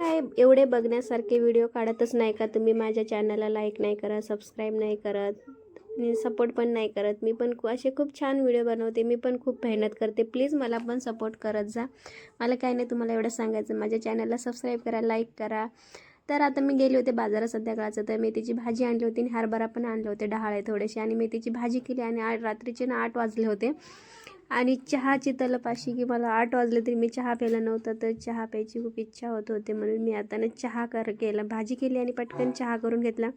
काय एवढे बघण्यासारखे व्हिडिओ काढतच नाही का तुम्ही? माझ्या चॅनलला लाईक नाही करत सबस्क्राईब नाही करत सपोर्ट पण नाही करत. मी पण असे खूप छान व्हिडिओ बनवते. मी पण खूप मेहनत करते. प्लीज मला पण सपोर्ट करत जा. मला काय नाही तुम्हाला एवढं सांगायचं. माझ्या चॅनलला सबस्क्राईब करा लाईक करा. तर आता मी गेले होते बाजारात संध्याकाळचं तर मेथीची भाजी आणली होती आणि हरभरा पण आणले होते डहाळे थोडेसे. आणि मेथीची भाजी केली आणि आ रात्रीचे ना आठ वाजले होते. आणि चहाची तलप अशी की मला आठ वाजले तरी मी चहा प्यायला नव्हता तर चहा प्यायची खूप इच्छा होत होते. म्हणून मी आता ना चहा कर केला भाजी केली आणि पटकन चहा करून घेतला.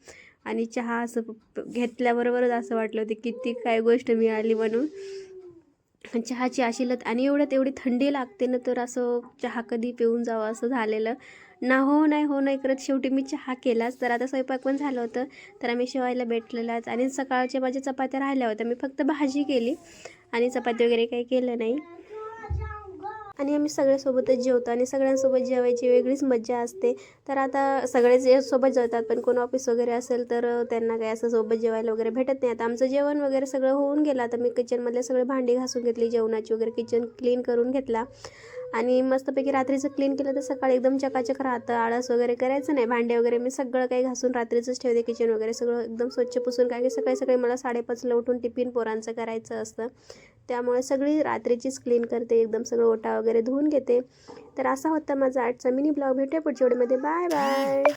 आणि चहा असं घेतल्याबरोबरच असं वाटलं होतं किती काय गोष्ट मिळाली म्हणून. चहाची अशी लत आणि एवढ्यात एवढी थंडी लागते ना तर असं चहा कधी पिऊन जावं असं झालेलं. ना हो नाही हो नाही करत. शेवटी मी चहा केलाच. तर आता स्वयंपाक पण झालं होतं. तर आम्ही शेवायला भेटलेलाच. आणि सकाळच्या माझ्या चपात्या राहिल्या होत्या. मी फक्त भाजी केली. आणि चपाती वगैरे काही केलं नाही. आणि आम्ही सगळ्यासोबतच जेवतो आणि सगळ्यांसोबत जेवायची वेगळीच मज्जा असते. तर आता सगळेच सोबत जेवतात पण कोण ऑफिस वगैरे असेल तर त्यांना काही असं सोबत जेवायला वगैरे भेटत नाही. आता आमचं जेवण वगैरे सगळं होऊन गेलं. आता मी किचनमधले सगळे भांडी घासून घेतली जेवणाची वगैरे किचन क्लीन करून घेतला. आणि मस्तपैकी रात्रीचं क्लीन केलं तर सकाळी एकदम चकाचक राहतं. आळस वगैरे करायचं नाही. भांडे वगैरे मी सगळं काही घासून रात्रीचंच ठेवते किचन वगैरे. सगळं एकदम स्वच्छ पुसून. काय की सकाळी सकाळी मला साडेपाचला उठून टिफिन पोरांचं करायचं असतं. त्यामुळे सगळी रात्रीचीच क्लीन करते एकदम सगळं ओटा वगैरे धुवून घेते. तर असा होता माझा आजचा मिनी ब्लॉग भेटूया पुढच्या वेळेमध्ये बाय बाय